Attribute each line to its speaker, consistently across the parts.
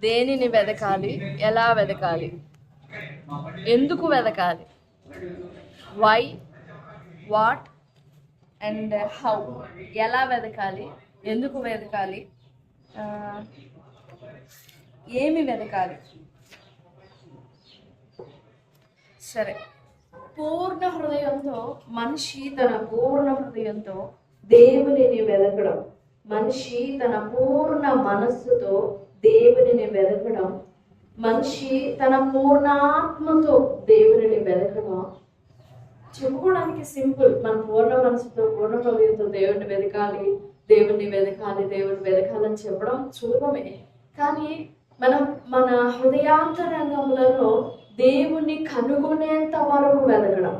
Speaker 1: దేనిని వెదకాలి? ఎలా వెదకాలి? ఎందుకు వెదకాలి? వై వాట్ అండ్ హౌ ఎలా వెదకాలి? ఎందుకు వెదకాలి? ఏమి వెదకాలి? సరే. పూర్ణ హృదయంతో మనిషి తన పూర్ణ హృదయంతో దేవునిని వెదకడం. మనిషి తన పూర్ణ మనస్సుతో దేవునిని వెదకడం మనిషి తన పూర్ణాత్మతో దేవునిని వెదకడం చెప్పుకోవడానికి సింపుల్. మన పూర్ణ మనసుతో పూర్ణ హృదయంతో దేవుణ్ణి వెదకాలి దేవుణ్ణి వెదకాలి దేవుణ్ణి వెదకాలని చెప్పడం సులభమే. కానీ మనం మన హృదయాంతరంగంలో దేవుణ్ణి కనుగొనేంత వరకు వెదకడం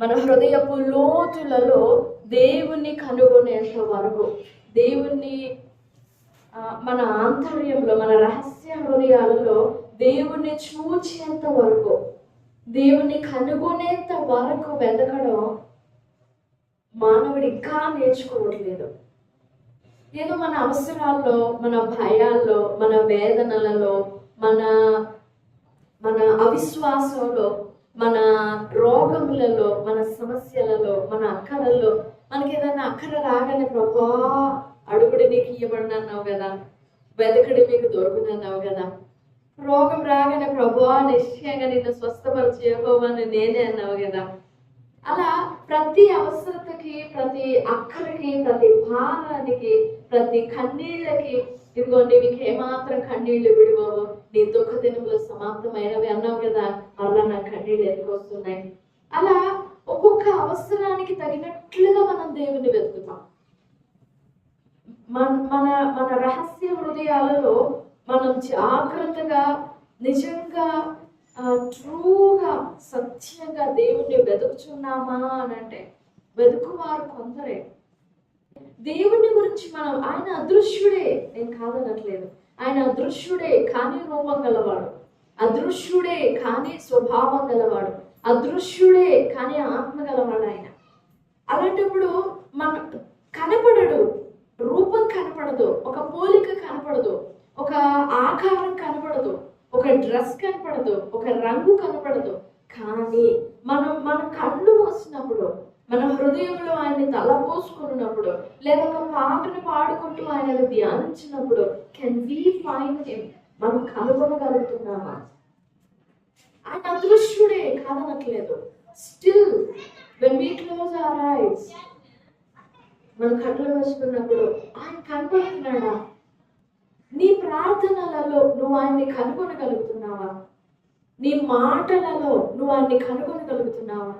Speaker 1: మన హృదయపు లోతులలో దేవుణ్ణి కనుగొనేంత వరకు దేవుణ్ణి మన ఆంతర్యంలో మన రహస్య హృదయాలలో దేవుణ్ణి చూచేంత వరకు దేవుణ్ణి కనుగొనేంత వరకు వెతకడం మానవుడు ఇంకా నేర్చుకోవట్లేదు. ఏదో మన అవసరాల్లో మన భయాల్లో మన వేదనలలో మన మన అవిశ్వాసంలో మన రోగములలో మన సమస్యలలో మన అక్కలలో మనకి ఏదైనా అక్కర రాగానే ప్రభా నీకు ఇవ్వబడినన్నావు కదా? వెతకడి మీకు దొరుకునన్నావు కదా? రోగం రాగానే ప్రభా నిశ్చయంగా నిన్ను స్వస్థపరిచేయబోవని నేనే అన్నావు కదా? అలా ప్రతి అవసరతకి ప్రతి అక్కరికి ప్రతి భారానికి ప్రతి కన్నీళ్ళకి ఇదిగోండి మీకు ఏమాత్రం కన్నీళ్ళు విడివో నీ దుఃఖ దినములు సమాప్తమైనవి అన్నావు కదా? అలా నా కన్నీళ్ళు ఎందుకు వస్తున్నాయి? అలా ఒక్కొక్క అవసరానికి తగినట్లుగా మనం దేవుని వెతుకుతాం. మన మన మన రహస్య హృదయాలలో మనం జాగ్రత్తగా నిజంగా ట్రూగా సత్యంగా దేవుణ్ణి వెతుకుచున్నామా అని అంటే వెతుకువారు కొందరే. దేవుని గురించి మనం ఆయన అదృశ్యుడే. నేను కాదనట్లేదు. ఆయన అదృశ్యుడే కానీ రూపం గలవాడు. అదృశ్యుడే కానీ స్వభావం గలవాడు. అదృశ్యుడే కానీ ఆత్మ గలవాడు ఆయన. అలాంటప్పుడు మన కనపడడు. రూపం కనపడదు ఒక పోలిక కనపడదు ఒక ఆకారం కనపడదు ఒక డ్రెస్ కనపడదు ఒక రంగు కనపడదు. కానీ మనం మన కళ్ళు మూసినప్పుడు మన హృదయంలో ఆయన్ని తలపోసుకున్నప్పుడు లేదా ఒక పాటను పాడుకుంటూ ఆయనను ధ్యానించినప్పుడు కెన్ వి ఫైండ్ హిమ్ మనం కనుగొనగలుగుతున్నామా? ఆయన అదృశ్యుడే కాదనట్లేదు. Still when we close our eyes మన కళ్ళు మూసుకున్నప్పుడు ఆయన కనపడుతున్నాడా? నీ ప్రార్థనలలో నువ్వు ఆయన్ని కనుగొనగలుగుతున్నావా? నీ మాటలలో నువ్వు ఆయన్ని కనుగొనగలుగుతున్నావా?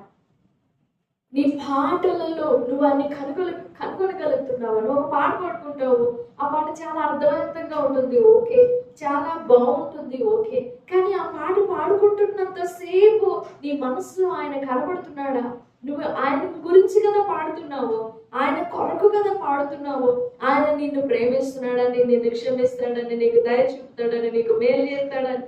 Speaker 1: నీ పాటలలో నువ్వు ఆయన్ని కనుగొన కనుగొనగలుగుతున్నావా? నువ్వు ఒక పాట పాడుకుంటావు ఆ పాట చాలా అర్థవంతంగా ఉంటుంది ఓకే. చాలా బాగుంటుంది ఓకే. కానీ ఆ పాట పాడుకుంటున్నంత సేపు నీ మనసులో ఆయన కనబడుతున్నాడా? నువ్వు ఆయన గురించి కదా పాడుతున్నావు? ఆయన కొరకు కదా పాడుతున్నావు? ఆయన నిన్ను ప్రేమిస్తున్నాడని నిన్ను క్షమిస్తాడని నీకు దయ చూపుతాడని నీకు మేలు చేస్తాడని.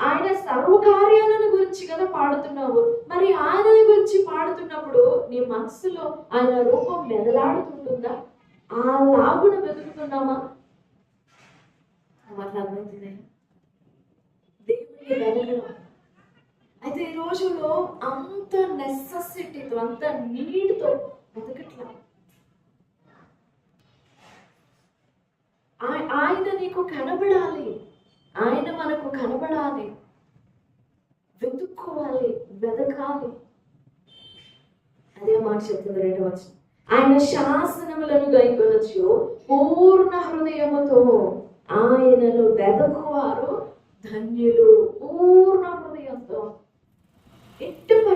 Speaker 1: ఆయన సర్వకార్యాలను గురించి కదా పాడుతున్నావు? మరి ఆయన గురించి పాడుతున్నప్పుడు నీ మనసులో ఆయన రూపం మెదలాడుతుంటుందా ఆ లాగును వెతుకుతున్నామా? దేవుని వెతకడం ప్రతి రోజులో అంత నెససిటీతో అంత నీడ్తో బతకట్లా. ఆయన నీకు కనబడాలి. ఆయన మనకు కనబడాలి. వెతుక్కోవాలి వెతకాలి. అదే మాట చెప్తుంది రెండవ ఆయన శాసనములను గైకొనొచ్చు పూర్ణ హృదయముతో ఆయనను వెతకువారు ధన్యులు. పూర్ణ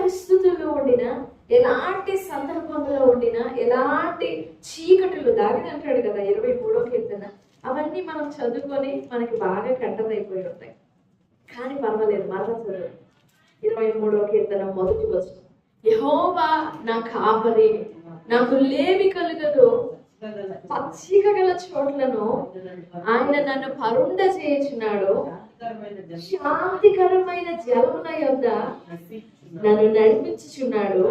Speaker 1: పరిస్థితుల్లో ఉండినా ఎలాంటి సందర్భంలో ఉండినా ఎలాంటి చీకటిలో దాగిన అంటాడు కదా ఇరవై మూడో కీర్తన అవన్నీ మనం చదువుకొని మనకి బాగా కంటదైపోయి ఉంటాయి కానీ పర్వాలేదు మరలా చదువు. ఇరవై మూడో కీర్తన మొదటి వచనం. యహోవా నా కాపరి నాకు లేమి కలుగదు. పచ్చిక గల చోట్లను ఆయన నన్ను పరుండ చేయించినాడు శాంతికరమైన జలముల యొద్ద నన్ను నడిపించుచున్నాడు.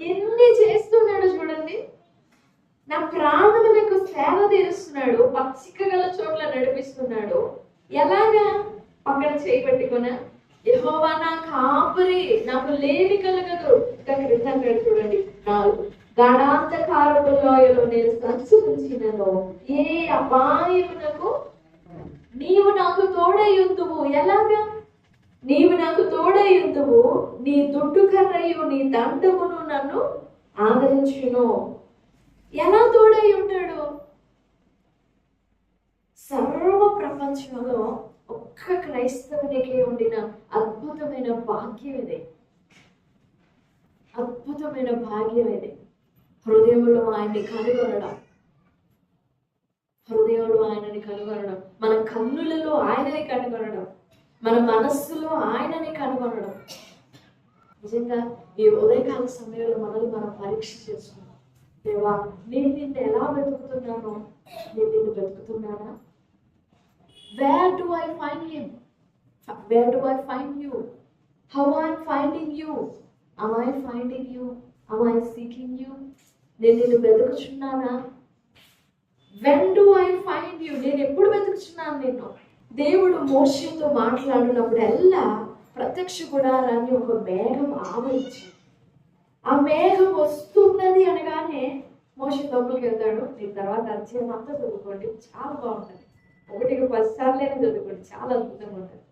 Speaker 1: ఎన్ని చేస్తున్నాడు చూడండి. నా ప్రాణములకు సేవ తీరుస్తున్నాడు. పచ్చిక గల చోట్ల నడిపిస్తున్నాడు. ఎలాగా? పక్కన చేయి పెట్టుకున్నా నా కాపురి నాకు లేమి కలగదు. ఇంకా చూడండి. నాలుగు. గాఢాంధకారపు లోయలో నేను సంచుకుంచినను ఏ అపాయమునకు నీవు నాకు తోడయుందువు ఎలాగా? నీవు నాకు తోడయుందువు నీ దుడ్డు కర్రయు నీ దండమును నన్ను ఆదరించును. ఎలా తోడై ఉంటాడు సర్వ ప్రపంచంలో ఒక్క క్రైస్తవునికి ఉండిన అద్భుతమైన భాగ్యం ఇది అద్భుతమైన భాగ్యం ఇది హృదయంలో ఆయన్ని కనుగొనడం. హృదయంలో ఆయనని కనుగొనడం. మన కన్నులలో ఆయనని కనుగొనడం. మన మనస్సులో ఆయనని కనుగొనడం. నిజంగా ఈ ఉదయకాల సమయంలో మనల్ని మనం పరీక్ష చేసుకున్నాం దేవా నేను నిన్ను ఎలా వెతుకుతున్నాను నేను నిన్ను వెతుకుతున్నానా? Where do I find him where do I find you how I finding you am I finding you am I seeking you నేను నిన్ను వెతుకుచున్నానా when do I find you నేను ఎప్పుడు వెతుకుచున్నాను నిన్ను? దేవుడు మోషంతో మాట్లాడినప్పుడల్లా ప్రత్యక్ష గుడారాన్ని ఒక మేఘం ఆవరించింది ఆ మేఘం వస్తున్నది అనగానే మోష లోపలికి వెళ్తాడు. దీని తర్వాత అధ్యయనం అంతా చదువుకోండి. చాలా బాగుంటుంది. ఒకటికి పది సార్లైనా చదువుకోండి. చాలా అద్భుతంగా ఉంటుంది.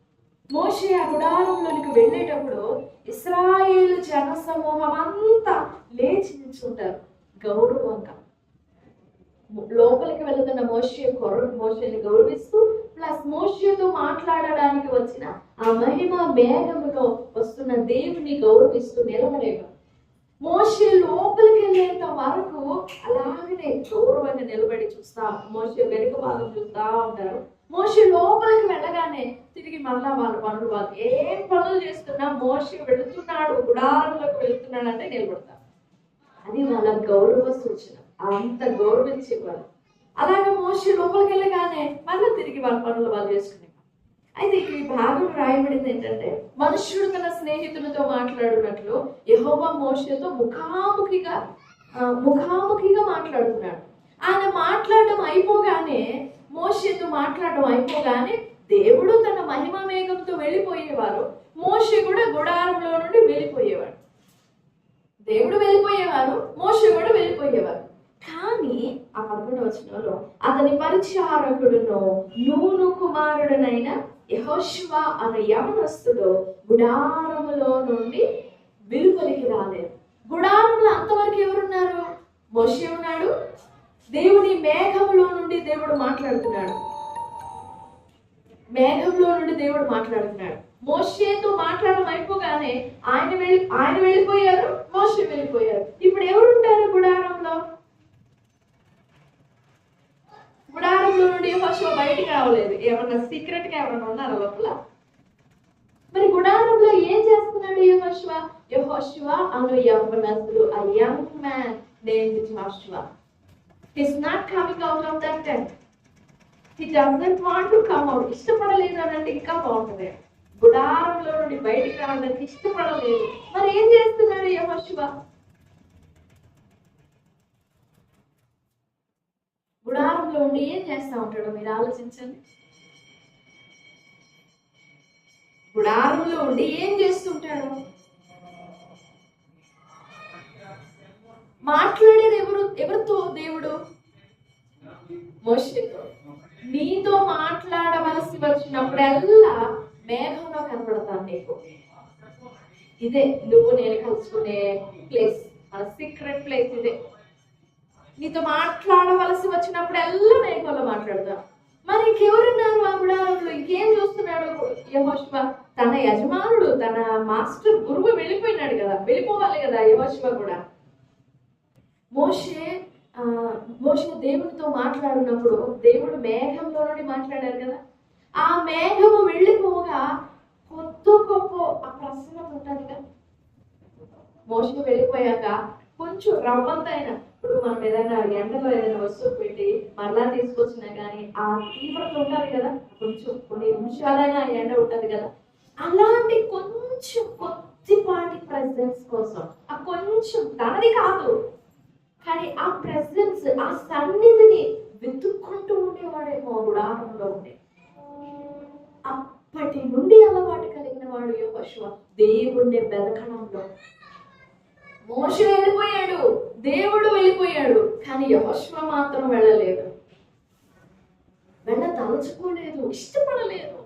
Speaker 1: మోషే ఆ గుడారంలోనికి వెళ్ళేటప్పుడు ఇస్రాయేల్ జన సమూహం అంతా లేచి నిల్చుంటారు. గౌరవంగా. లోపలికి వెళుతున్న మోషే కొర మోషేని గౌరవిస్తూ ప్లస్ మోషేతో మాట్లాడడానికి వచ్చిన ఆ మహిమ మేఘములో వస్తున్న దేవుని గౌరవిస్తూ నిలబడేవారు మోషే లోపలికి వెళ్ళేంత వరకు అలాగనే గౌరవంగా నిలబడి చూస్తా మోషే వెనుక భాగం చూస్తా ఉంటారు. మోషే లోపలికి వెళ్ళగానే తిరిగి మళ్ళా వాళ్ళ పనులు వాళ్ళు ఏం పనులు చేస్తున్నా మోషే వెళుతున్నాడు గుడారంలోకి వెళుతున్నాడు అంటే నిలబడతారు. అది వాళ్ళ గౌరవ సూచన. అంత గౌరవించేవారు. అలాగే మోసి లోపలికి వెళ్ళగానే మళ్ళీ తిరిగి వాళ్ళ పనులు వాళ్ళు చేసుకునేవారు. అయితే ఇక్కడ ఈ భాగం రాయబడింది ఏంటంటే మనుష్యుడు తన స్నేహితులతో మాట్లాడినట్లు యహోవా మోషతో ముఖాముఖిగా ముఖాముఖిగా మాట్లాడుతున్నాడు. ఆయన మాట్లాడడం అయిపోగానే మోషతో మాట్లాడడం అయిపోగానే దేవుడు తన మహిమ మేఘంతో వెళ్ళిపోయేవారు. మోషే కూడా గుడారంలో నుండి వెళ్ళిపోయేవాడు. దేవుడు వెళ్ళిపోయేవారు మోషే కూడా వెళ్ళిపోయేవారు. కానీ ఆ పదకొండవ వచనంలో అతని పరిచారకుడును నూను కుమారుడునైన యహోష్వా అనే యవనస్తుడు గుడారములో నుండి వెలుపలికి రాలేదు. గుడారంలో అంతవరకు ఎవరున్నారు? మోషే ఉన్నాడు. దేవుని మేఘములో నుండి దేవుడు మాట్లాడుతున్నాడు. మేఘంలో నుండి దేవుడు మాట్లాడుతున్నాడు. మోషేతో మాట్లాడడం అయిపోగానే ఆయన వెళ్ళి ఆయన వెళ్ళిపోయారు మోషే వెళ్ళిపోయారు. ఇప్పుడు ఎవరుంటారు గుడారంలో? గుడారంలో నుండి హోషో బయటికి రావలేదు. ఏమన్నా సీక్రెట్గా ఎవరన్నా ఉన్నారా లోపల? మరి గుడారంలో ఏం చేస్తున్నాడు యెహోషువ? యెహోషువ అను యవ్వనస్తుడు a young man named Joshua. His not coming out of that tent he doesn't want to come ఇష్టపడలేదు అని అంటే ఇంకా బాగుంటుంది. గుడారంలో నుండి బయటికి రావడానికి ఇష్టపడలేదు. మరి ఏం చేస్తున్నాడు యెహోషువ గుడారంలో ఉండి ఏం చేస్తా ఉంటాడో మీరు ఆలోచించండి. గుడారంలో ఉండి ఏం చేస్తుంటాడు మాట్లాడేది ఎవరు? ఎవరితో దేవుడు? మోషేతో. నీతో మాట్లాడవలసి వచ్చినప్పుడల్లా మేఘంలో కనపడతాను నీకు. ఇదే నువ్వు నేను కలుసుకునే ప్లేస్ మన సీక్రెట్ ప్లేస్ ఇదే. నీతో మాట్లాడవలసి వచ్చినప్పుడల్లా మేఘంలో మాట్లాడదాం మరి ఇంకెవరున్నారు? ఆ గుడారంలో ఇంకేం చూస్తున్నాడు యహోష్వ? తన యజమానుడు తన మాస్టర్ గురువు వెళ్ళిపోయినాడు కదా. వెళ్ళిపోవాలి కదా యహోష్వ కూడా. మోషే మోషే దేవుడితో మాట్లాడినప్పుడు దేవుడు మేఘంలో నుండి మాట్లాడారు కదా? ఆ మేఘము వెళ్ళిపోగా కొత్త గొప్ప ఆ ప్రసన్నత ఉంటుందిగా మోషన్ వెళ్ళిపోయాక కొంచెం రవ్వంతైన అయినా ఇప్పుడు మనం ఏదైనా ఎండలో ఏదైనా వస్తువు పెట్టి మరలా తీసుకొచ్చినా కానీ ఆ తీవ్రత ఉంటుంది కదా? కొంచెం కొన్ని నిమిషాలైనా ఎండ ఉంటుంది కదా? అలాంటి కొంచెం కొద్దిపాటి ప్రెసెన్స్ కోసం ఆ కొంచెం తనది కాదు కానీ ఆ ప్రెసెన్స్ ఆ సన్నిధిని వెతుక్కుంటూ ఉండేవాడేమో గుడారంలో ఉండే అప్పటి నుండి అలవాటు కలిగిన వాడు యోగశివ దేవుణ్ణి వెతకడంలో మోష వెళ్ళిపోయాడు. దేవుడు వెళ్ళిపోయాడు. కానీ యహోష్వ మాత్రం వెళ్ళలేదు. వెళ్ళ తలుచుకోలేదు. ఇష్టపడలేదు.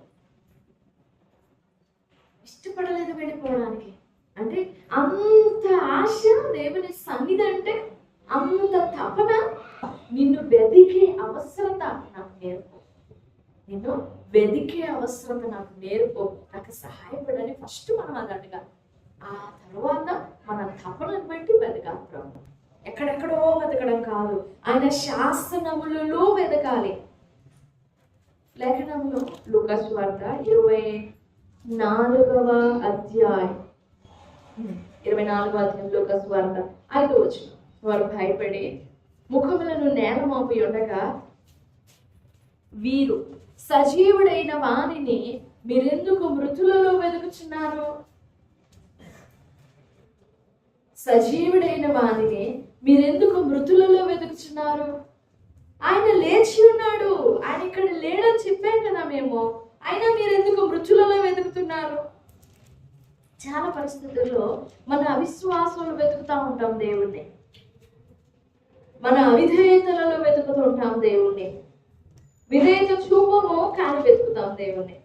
Speaker 1: ఇష్టపడలేదు వెళ్ళిపోవడానికి. అంటే అంత ఆశ దేవుని సన్నిధి అంటే అంత తపన నిన్ను వెదికే అవసరత నాకు నేర్పు. నిన్ను వెదికే అవసరత నాకు నేర్పు. నాకు సహాయపడని ఫస్ట్ మనం అది అడగాలి ఆ తర్వాత మన తపనను బట్టి వెతకాలి ప్రభు. ఎక్కడెక్కడో వెతకడం కాదు. ఆయన శాసనములలో వెతకాలి లేఖనంలో లూకాసు వార్త ఇరవై నాలుగవ అధ్యాయం. ఇరవై నాలుగవ అధ్యాయం లూకాసు వార్త ఐదు వచ్చిన వారు భయపడి ముఖములను నేల మోపి ఉండగా వీరు సజీవుడైన వాణిని మీరెందుకు మృతులలో వెతుకుచున్నారు సజీవుడైన వాణిని మీరెందుకు మృతులలో వెతుకుచున్నారు ఆయన లేచి ఉన్నాడు. ఆయన ఇక్కడ లేడని చెప్పాం కదా మేము. అయినా మీరెందుకు మృతులలో వెతుకుతున్నారు చాలా పరిస్థితుల్లో మన అవిశ్వాసంలో వెతుకుతా ఉంటాం దేవుణ్ణి. మన అవిధేయతలలో వెతుకుతూ ఉంటాం దేవుణ్ణి. విధేయత చూపము కానీ వెతుకుతాం దేవుణ్ణి.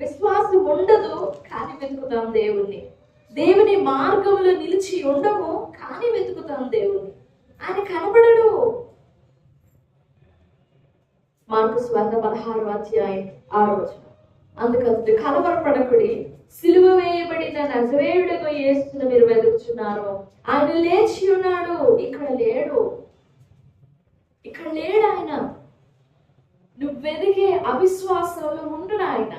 Speaker 1: విశ్వాసం ఉండదు కానీ వెతుకుతాం దేవుణ్ణి. దేవుని మార్గంలో నిలిచి ఉండము కానీ వెతుకుతాం దేవుణ్ణి. ఆయన కనబడడు. మార్కు స్వార్థ పదహారు అధ్యాయం ఆరు వచ్చిన అందుకందు కలవరపడకుడి సిలువ వేయబడిన నజరేయుడకు యేసును మీరు వెతుకుచున్నారు. ఆయన లేచి ఉన్నాడు ఇక్కడ లేడు. ఇక్కడ లేడు ఆయన నువ్వు వెదికే అవిశ్వాసంలో ఉండడు ఆయన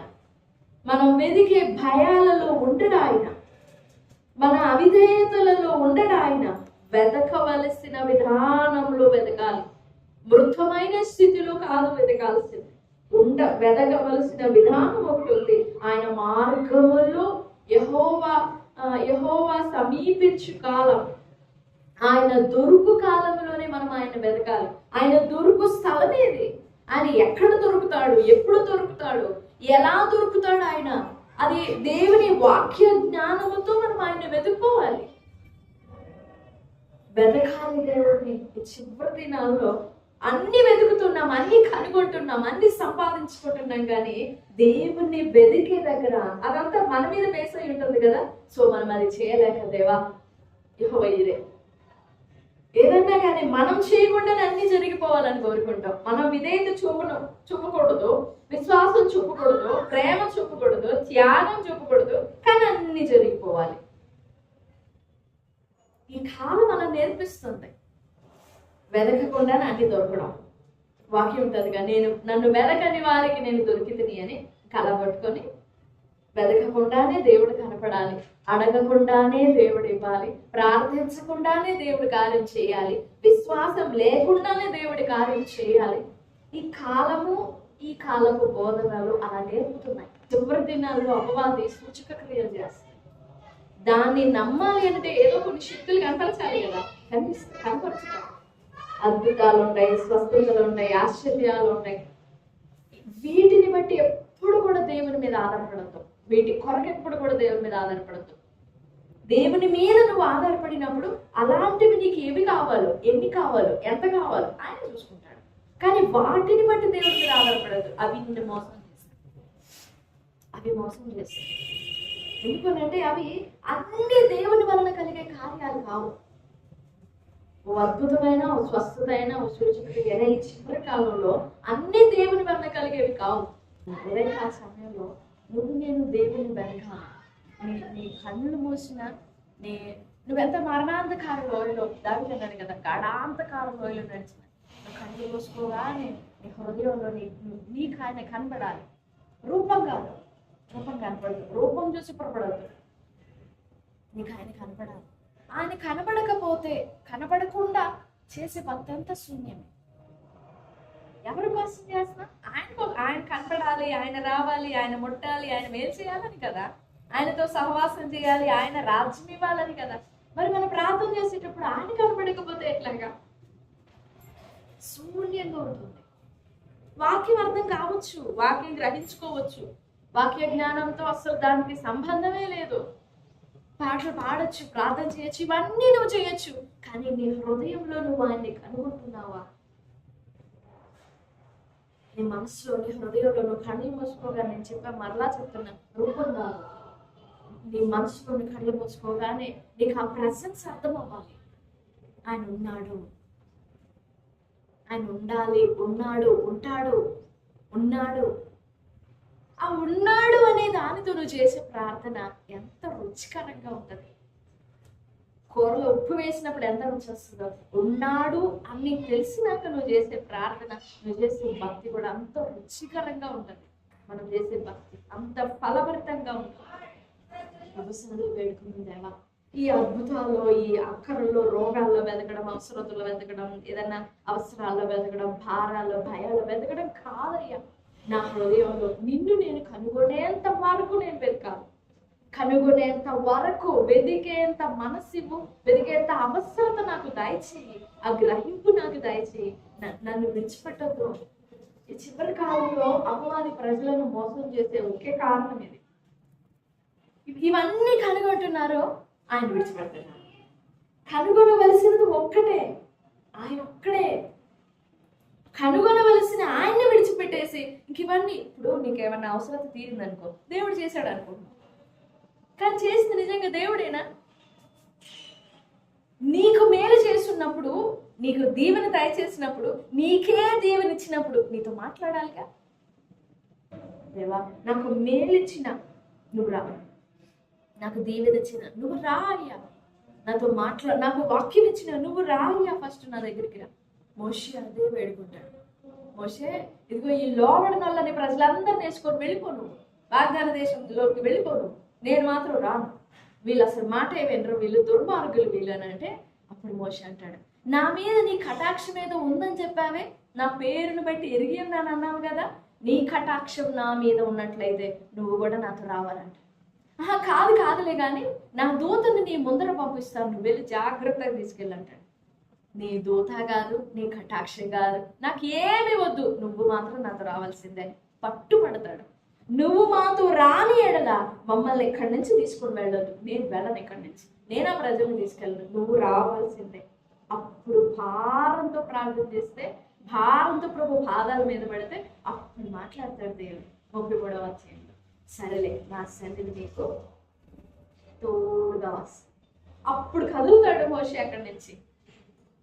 Speaker 1: మనం వెదికే భయాలలో ఉండడు ఆయన మన అవిధేయతలలో ఉండడు ఆయన వెతకవలసిన విధానంలో వెతకాలి మృతమైన స్థితిలో కాదు వెతకాల్సింది ఉండ వెతకవలసిన విధానం ఒకటి ఉంది. ఆయన మార్గములో యహోవా యహోవా సమీపించు కాలం. ఆయన దొరుకు కాలంలోనే మనం ఆయన వెతకాలి ఆయన దొరుకు స్థలం ఏది? ఆయన ఎక్కడ దొరుకుతాడు? ఎప్పుడు దొరుకుతాడు? ఎలా దొరుకుతాడు ఆయన? అది దేవుని వాక్య జ్ఞానముతో మనం ఆయన వెతుక్కోవాలి. వెతకాలి దేవుడిని చివరి దినాల్లో అన్ని వెతుకుతున్నాం అన్ని కనుగొంటున్నాం అన్ని సంపాదించుకుంటున్నాం కానీ దేవుణ్ణి వెతికే దగ్గర అదంతా మన మీద బేస్ అయి ఉంటుంది కదా? సో మనం అది చేయలేక దేవా ఇహో ఇదే ఏదన్నా కానీ మనం చేయకుండానే అన్ని జరిగిపోవాలని కోరుకుంటాం. మనం విధేయత చూపను చూపకూడదు విశ్వాసం చూపకూడదు ప్రేమ చూపకూడదు త్యాగం చూపకూడదు కానీ అన్ని జరిగిపోవాలి. ఈ కాలం మనం నేర్పిస్తుంది. వెదకకుండానే అన్ని దొరకడం. వాక్యం ఉంటుందిగా నేను నన్ను వెదకని వారికి నేను దొరికితిని అని కలబట్టుకొని వెదకకుండానే దేవుడు కనపడాలి. అడగకుండానే దేవుడు ఇవ్వాలి. ప్రార్థించకుండానే దేవుడు కార్యం చేయాలి. విశ్వాసం లేకుండానే దేవుడి కార్యం చేయాలి. ఈ కాలము ఈ కాలపు బోధనలు అలా నేర్పుతున్నాయి. చివరి దినాల్లో అపవాది సూచక క్రియలు చేస్తాయి. దాన్ని నమ్మాలి అంటే ఏదో కొన్ని శక్తులు కనపరచాలి కదా. కనిపిస్తాయి కనపరచుతాయి అద్భుతాలు ఉంటాయి స్వస్థతలు ఉంటాయి ఆశ్చర్యాలు ఉంటాయి. వీటిని బట్టి ఎప్పుడు కూడా దేవుని మీద ఆధారపడతాం వీటి కొరకెప్పుడు కూడా దేవుని మీద ఆధారపడద్దు. దేవుని మీద నువ్వు ఆధారపడినప్పుడు అలాంటివి నీకు ఏమి కావాలో ఎన్ని కావాలో ఎంత కావాలో ఆయన చూసుకుంటాడు. కానీ వాటిని బట్టి దేవుని మీద ఆధారపడద్దు. అవి నిన్ను మోసం చేస్తాయి. అవి మోసం చేస్తాయి. ఎందుకంటే అవి అన్ని దేవుని వలన కలిగే కార్యాలు కావు. ఓ అద్భుతమైన ఓ స్వస్థతైన ఓ సూచన ఈ చివరి కాలంలో అన్ని దేవుని వలన కలిగేవి కావు. ఆ సమయంలో నువ్వు నేను దేవుని వెనకాల నీ నీ కళ్ళు మూసిన నీ నువ్వెంత మరణాంతకార లోయలో దావి అన్నాడు కదా గడాంతకార లోయలో నడిచిన. నువ్వు కళ్ళు మూసుకోగానే నీ హృదయంలో నీ నీకు ఆయన కనబడాలి. రూపం కాదు. రూపం కనపడదు. రూపం చూసి పొరపడదు నీకు ఆయన కనపడాలి. ఆయన కనబడకపోతే కనబడకుండా చేసే భక్తంతా శూన్యమే. ఎవరి కోసం చేస్తున్నా? కనపడాలి ఆయన రావాలి ఆయన ముట్టాలి ఆయన మేలు చేయాలని కదా? ఆయనతో సహవాసం చేయాలి ఆయన రాజ్యం ఇవ్వాలని కదా? మరి మనం ప్రార్థన చేసేటప్పుడు ఆయన కనపడకపోతే ఎట్లాగా? శూన్యంగా ఉంటుంది. వాక్యం అర్థం కావచ్చు వాక్యం గ్రహించుకోవచ్చు. వాక్య జ్ఞానంతో అసలు దానికి సంబంధమే లేదు. పాటలు పాడొచ్చు ప్రార్థన చేయొచ్చు ఇవన్నీ నువ్వు చేయొచ్చు. కానీ నీ హృదయంలో నువ్వు ఆయన్ని కనుగొంటున్నావా? నీ మనసులో నీ హృదయంలో నువ్వు కళ్ళు మూసుకోగా నేను చెప్పా మరలా చెప్తున్నా. రూపం కాదు నీ మనసులో నీ కళ్ళు మూసుకోగానే నీకు ఆ ప్రజెన్స్ అర్థం అవ్వాలి ఆయన ఉన్నాడు. ఆయన ఉండాలి. ఉన్నాడు. ఉంటాడు. ఉన్నాడు. ఆ ఉన్నాడు అనే దానితో నువ్వు చేసే ప్రార్థన ఎంత రుచికరంగా ఉంటుంది. కూరలో ఉప్పు వేసినప్పుడు ఎంత రుచి వస్తుందో. ఉన్నాడు అని నీకు తెలిసినాక నువ్వు చేసే ప్రార్థన నువ్వు చేసే భక్తి కూడా అంత రుచికరంగా ఉంటుంది. మనం చేసే భక్తి అంత ఫలభరితంగా ఉంటుంది. ప్రభుత్వాలు వేడుకుని దేవా ఈ అద్భుతాల్లో ఈ అక్కరల్లో రోగాల్లో వెతకడం అవసరతల్లో వెతకడం ఏదైనా అవసరాల్లో వెతకడం భారాల్లో భయాల్లో వెతకడం కాదయ్యా. నా హృదయంలో నిన్ను నేను కనుగొనేంత వరకు నేను వెతకాలి. కనుగొనేంత వరకు వెదికేంత మనసివ్వు వెదికేంత అవసరత నాకు దయచేయి. ఆ గ్రహింపు నాకు దయచేయి. నన్ను విడిచిపెట్టద్దు. ఈ చివరి కాలంలో అమ్మవారి ప్రజలను మోసం చేసే ఒకే కారణం ఇది. ఇవన్నీ కనుగొంటున్నారు ఆయన విడిచిపెడుతున్నారు. కనుగొనవలసినది ఒక్కటే. ఆయన ఒక్కడే. కనుగొనవలసిన ఆయన్ని విడిచిపెట్టేసి ఇంక ఇవన్నీ ఇప్పుడు నీకేమన్నా అవసరత తీరిందనుకో దేవుడు చేశాడు అనుకుంటున్నావు కానీ చేసింది నిజంగా దేవుడేనా? నీకు మేలు చేస్తున్నప్పుడు నీకు దీవెన దయచేసినప్పుడు నీకే దీవెన ఇచ్చినప్పుడు నీతో మాట్లాడాలిగా? దేవా నాకు మేలిచ్చిన నువ్వు రా. నాకు దీవెన ఇచ్చిన నువ్వు రా అయ్యా. నాతో మాట్లా నాకు వాక్యం ఇచ్చిన నువ్వు రా అయ్యా ఫస్ట్ నా దగ్గరికి రా. మోషే అదే వేడుకుంటాడు. మోషే ఇదిగో ఈ లోబడిన వాళ్ళని ప్రజలందరూ నేర్చుకొని వెళ్ళిపోను వాగ్దాన దేశంలోకి వెళ్ళిపోను నేను మాత్రం రాను. వీళ్ళు అసలు మాట వినరు వీళ్ళు దుర్మార్గులు వీళ్ళనంటే అప్పుడు మోషే అంటాడు నా మీద నీ కటాక్షం ఏదో ఉందని చెప్పావే? నా పేరును బట్టి ఎరిగి ఉన్నాను అన్నావు కదా? నీ కటాక్షం నా మీద ఉన్నట్లయితే నువ్వు కూడా నాతో రావాలంట. ఆహా కాదు కాదులే కానీ నా దూతను నీ ముందర పంపిస్తాను నువ్వు వెళ్ళి జాగ్రత్తగా తీసుకెళ్ళంటాడు. నీ దూత కాదు నీ కటాక్షం కాదు నాకు ఏమి వద్దు నువ్వు మాత్రం నాతో రావాల్సిందే. పట్టుపడతాడు నువ్వు మాతో రాని ఎడల మమ్మల్ని ఇక్కడి నుంచి తీసుకుని వెళ్ళదు నేను వెళ్ళను ఇక్కడి నుంచి. నేను ఆ ప్రజలను తీసుకెళ్ళను. నువ్వు రావాల్సిందే. అప్పుడు భారంతో ప్రార్థన చేస్తే భారంతో ప్రభు పాదాల మీద పెడితే అప్పుడు మాట్లాడతాడు దేవుడు. ముప్పై కూడా వచ్చేయండి. సరేలే నా సన్నిధి నీకు తోడుగా వస్తుంది. అప్పుడు కదులుతాడు మోషి అక్కడి నుంచి.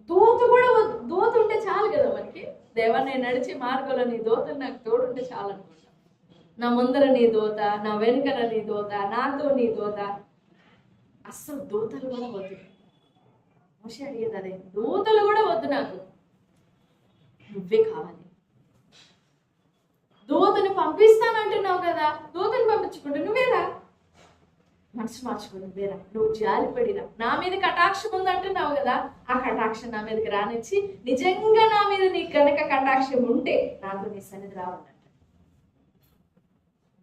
Speaker 1: దూత కూడా దూత ఉంటే చాలు కదా మనకి. దేవా నేను నడిచే మార్గంలో నీ దూత నాకు తోడుంటే చాలు నా ముందర నీ దోత నా వెనుకన నీ దోత నాతో నీ దోత. అస్సలు దోతలు కూడా వద్దు. మోషే అడిగేది అదే దోతలు కూడా వద్దు నాకు. నువ్వే కావాలి. దోతను పంపిస్తానంటున్నావు కదా దోతను పంపించుకుంటే నువ్వేరా మనసు మార్చుకో నువ్వేరా నువ్వు జాలిపడిరా నా మీద కటాక్షం ఉందంటున్నావు కదా ఆ కటాక్షం నా మీదకి రానిచ్చి నిజంగా నా మీద నీ కనుక కటాక్షం ఉంటే నాకు నీ సన్నిధి రావాలి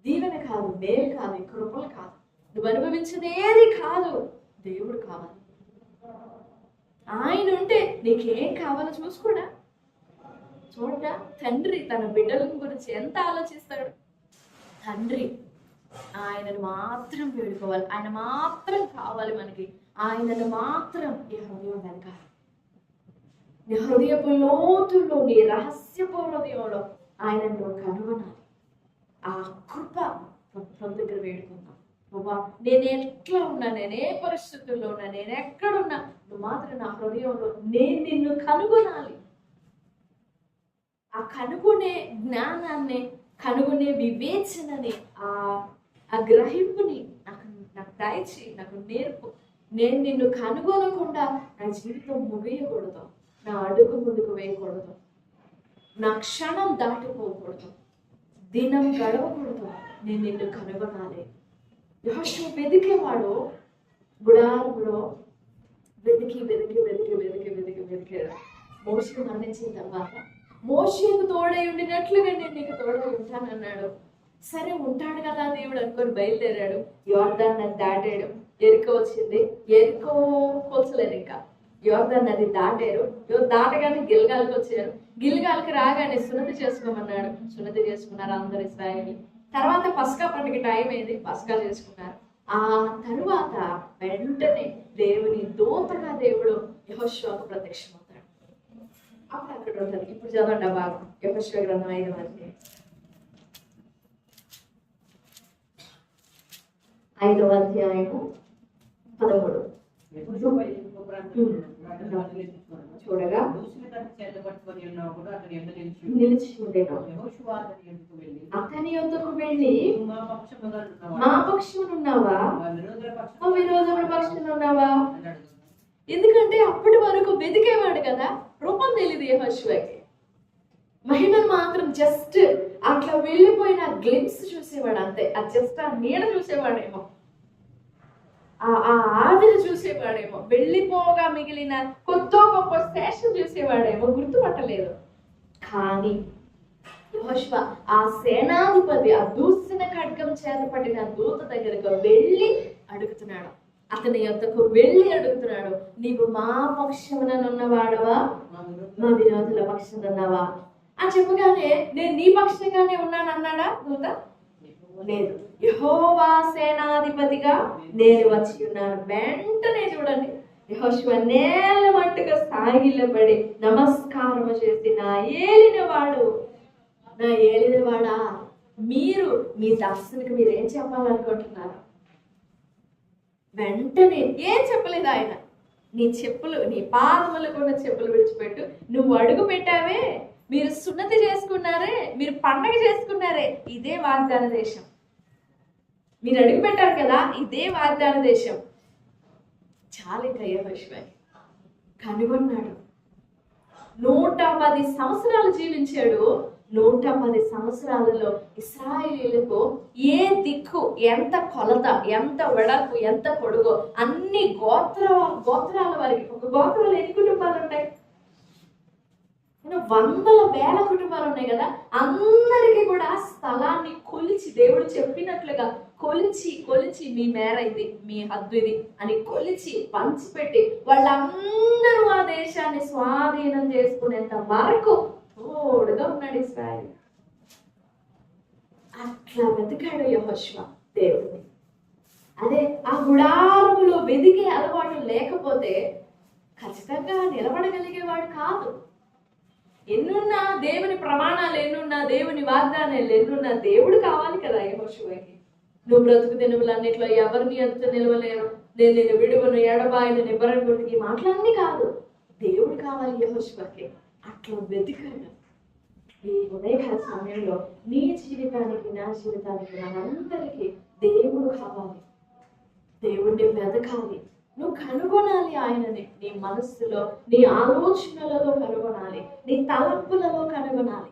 Speaker 1: దీవెన కాదు మేలు కాదు కృపలు కాదు. నువ్వు అనుభవించేది ఏది కాదు దేవుడు కావాలి. ఆయన ఉంటే నీకేం కావాలో చూసుకోడా? చూడరా తండ్రి తన బిడ్డల గురించి ఎంత ఆలోచిస్తాడు? తండ్రి ఆయనను మాత్రం వేడుకోవాలి. ఆయన మాత్రం కావాలి మనకి. ఆయనను మాత్రం ఈ హృదయం వెనకాలి. నీ హృదయపు లోతుల్లో నీ రహస్యపు హృదయంలో ఆయనను కనుగొనాలి. ఆ కృప ప్రభుత్వం దగ్గర వేడుకుందాం. బాబా నేను ఎట్లా ఉన్నా నేను ఏ పరిస్థితుల్లో ఉన్నా నేను ఎక్కడున్నా నువ్వు మాత్రం నా హృదయంలో నేను నిన్ను కనుగొనాలి. ఆ కనుగొనే జ్ఞానాన్ని కనుగొనే వివేచనని ఆ ఆ గ్రహింపుని నాకు నాకు దయచి నాకు నేర్పు. నేను నిన్ను కనుగొనకుండా నా జీవితం ముగియకూడదు నా అడుగు ముందుకు వేయకూడదు నా క్షణం దాటిపోకూడదు. దినం గడవకూడదు. నేను నిన్ను కనుగొనాలి. యహోషువ వెతికేవాడు గుడారంలో వెతికి వెతికి వెతికి వెతికి వెతికి వెతికాడు మోషే మరణించిన తర్వాత మోషకు తోడై ఉండినట్లుగా నేను నీకు తోడై ఉంటానన్నాడు. సరే ఉంటాడు కదా దేవుడు అనుకొని బయలుదేరాడు. యోర్దాన్ నన్ను దాటాడు ఎరుకో వచ్చింది. ఎరుకో కూల్చలేదు ఇంకా. యోర్దాన్ నది దాటారు. దాటగానే గిల్గాల్కి వచ్చారు. గిల్గాల్కి రాగానే సున్నతి చేసుకోమన్నాడు. సున్నతి చేసుకున్నారు అందరు ఇస్రాయలు తర్వాత పస్కా పండుగ టైం అయింది. పస్కా చేసుకున్నారు. ఆ తరువాత వెంటనే దేవుని దూతగా దేవుడు యహోశ్వాకు ప్రత్యక్షమవుతాడు. అప్పుడు అక్కడ ఉంటుంది. ఇప్పుడు చదవండి ఆ భాగం. యహోశ్వ గ్రంథం ఐదు వారికి ఐదవ అధ్యాయము పదమూడు. చూడగా
Speaker 2: ఉన్నావు నిలిచి
Speaker 1: ఉండేను
Speaker 2: అతని
Speaker 1: యొద్దకు వెళ్ళి
Speaker 2: మా పక్షముగా
Speaker 1: మా
Speaker 2: ఉన్నావా? మా
Speaker 1: విరోధముల
Speaker 2: అని అడుగుతున్నాడు.
Speaker 1: ఎందుకంటే అప్పటి వరకు వెతికేవాడు కదా. రూపం తెలియదు యహోశివకి మహిమను మాత్రం జస్ట్ అట్లా వెళ్ళిపోయిన గ్లిమ్స్ చూసేవాడు అంతే. ఆ జస్ట్ ఆ నీడ చూసేవాడేమో. ఆ ఆ ఆవిరి చూసేవాడేమో. వెళ్ళిపోగా మిగిలిన కొత్త గొప్ప స్టేషన్ చూసేవాడేమో. గుర్తుపట్టలేదు. కానీ యెహోషువ ఆ సేనాధిపతి ఆ దూసిన ఖడ్గం చేత పట్టిన దూత దగ్గరకు వెళ్ళి అడుగుతున్నాడు. అతని యొక్కకు వెళ్ళి అడుగుతున్నాడు. నీవు మా పక్షముననున్నవాడవా?
Speaker 2: మా విరోధుల
Speaker 1: మా అని చెప్పగానే నేను నీ పక్షంగానే ఉన్నానన్నాడా దూత? నేను యహోవా సేనాధిపతిగా నేను వచ్చి ఉన్నాను. వెంటనే చూడండి. యహోశివ నేల మట్టుగా సాగిలపడి నమస్కారం చేసి నా ఏలిన వాడు నా ఏలిన వాడా మీరు మీ దాసునికి మీరు ఏం చెప్పాలనుకుంటున్నారు? వెంటనే ఏం చెప్పలేదు ఆయన. నీ చెప్పులు నీ పాదములకు ఉన్న చెప్పులు విడిచిపెట్టు. నువ్వు అడుగు పెట్టావే. మీరు సున్నతి చేసుకున్నారే మీరు పండగ చేసుకున్నారే ఇదే వాగ్దాన దేశం. మీరు అడుగు పెట్టారు కదా ఇదే వాగ్దాన దేశం. చాలా కయ్యవశ్వాయి కనుగొన్నాడు. నూట పది సంవత్సరాలు జీవించాడు. నూట పది సంవత్సరాలలో ఇస్రాయేలీలకు ఏ దిక్కు ఎంత కొలత ఎంత వెడల్పు ఎంత పొడుగు అన్ని గోత్ర గోత్రాల వారికి ఒక గోత్రాలు ఎన్ని కుటుంబాలు ఉంటాయి? వందల వేల కుటుంబాలు ఉన్నాయి కదా అందరికీ కూడా స్థలాన్ని కొలిచి దేవుడు చెప్పినట్లుగా కొలిచి కొలిచి మీ మేర ఇది మీ హద్దు ఇది అని కొలిచి పంచిపెట్టి వాళ్ళందరూ ఆ దేశాన్ని స్వాధీనం చేసుకునేంత వరకు తోడుగా ఉన్నాడు ఇస్రాయల్. అట్లా వెతికాడు యహోశ్వ దేవుడిని. అదే ఆ గుడారములో వెదికే అలవాటు లేకపోతే ఖచ్చితంగా నిలబడగలిగేవాడు కాదు. ఎన్నున్నా దేవుని ప్రమాణాలు ఎన్నున్నా దేవుని వాగ్దానాలు ఎన్నున్నా దేవుడు కావాలి కదా యహోశివకి నువ్వు బ్రతుకు దినములన్నిట్లో ఎవరిని ఎంత నిలవలేరు? నేను నేను విడువను ఎడబాయిను నిబ్బరగొట్టుకి మాటలన్నీ కాదు. దేవుడు కావాలి యహోశివకి అట్లా వెతికాడు. ఈ ఉదయకాల సమయంలో నీ జీవితానికి నా జీవితానికి మనందరికీ దేవుడు కావాలి. దేవుడిని వెతకాలి. నువ్వు కనుగొనాలి ఆయనని. నీ మనస్సులో నీ ఆలోచనలలో కనుగొనాలి. నీ తలంపులలో కనుగొనాలి.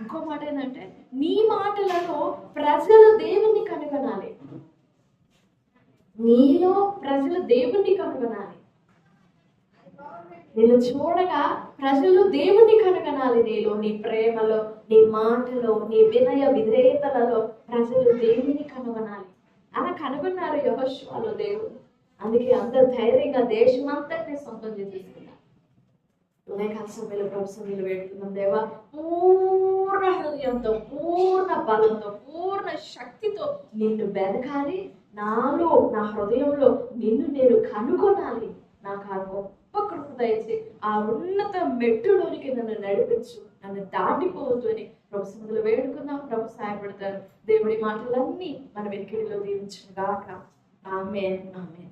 Speaker 1: ఇంకో మాట ఏంటంటే నీ మాటలలో ప్రజలు దేవుణ్ణి కనుగొనాలి. నీలో ప్రజలు దేవుణ్ణి కనుగొనాలి. నేను చూడగా ప్రజలు దేవుణ్ణి కనుగొనాలి నీలో. నీ ప్రేమలో నీ మాటలో నీ వినయ విధేయతలలో ప్రజలు దేవుణ్ణి కనుగొనాలి. అలా కనుగొన్నారు యహోశ్వాలో దేవుడు. అందుకే అందరు ధైర్యంగా దేశమంతటిని సొంతం చేసేసుకున్నారు ఉదయకాల సమయంలో ప్రభు సమయంలో వేడుకున్నాం దేవా పూర్ణ హృదయంతో పూర్ణ బలంతో పూర్ణ శక్తితో నిన్ను వెనకాలి నాలో నా హృదయంలో నిన్ను నేను కనుగొనాలి. నాకు ఆ గొప్ప కృప దయచి ఆ ఉన్నత మెట్టులోనికి నన్ను నడిపించు. నన్ను దాటిపోవద్దు అని ప్రభు సముద్రంలో వేడుకుందాం. ప్రభు సహాయపడతారు. దేవుడి మాటలన్నీ మన వెనుకడిలో దీవించుగాక ఆమె ఆమె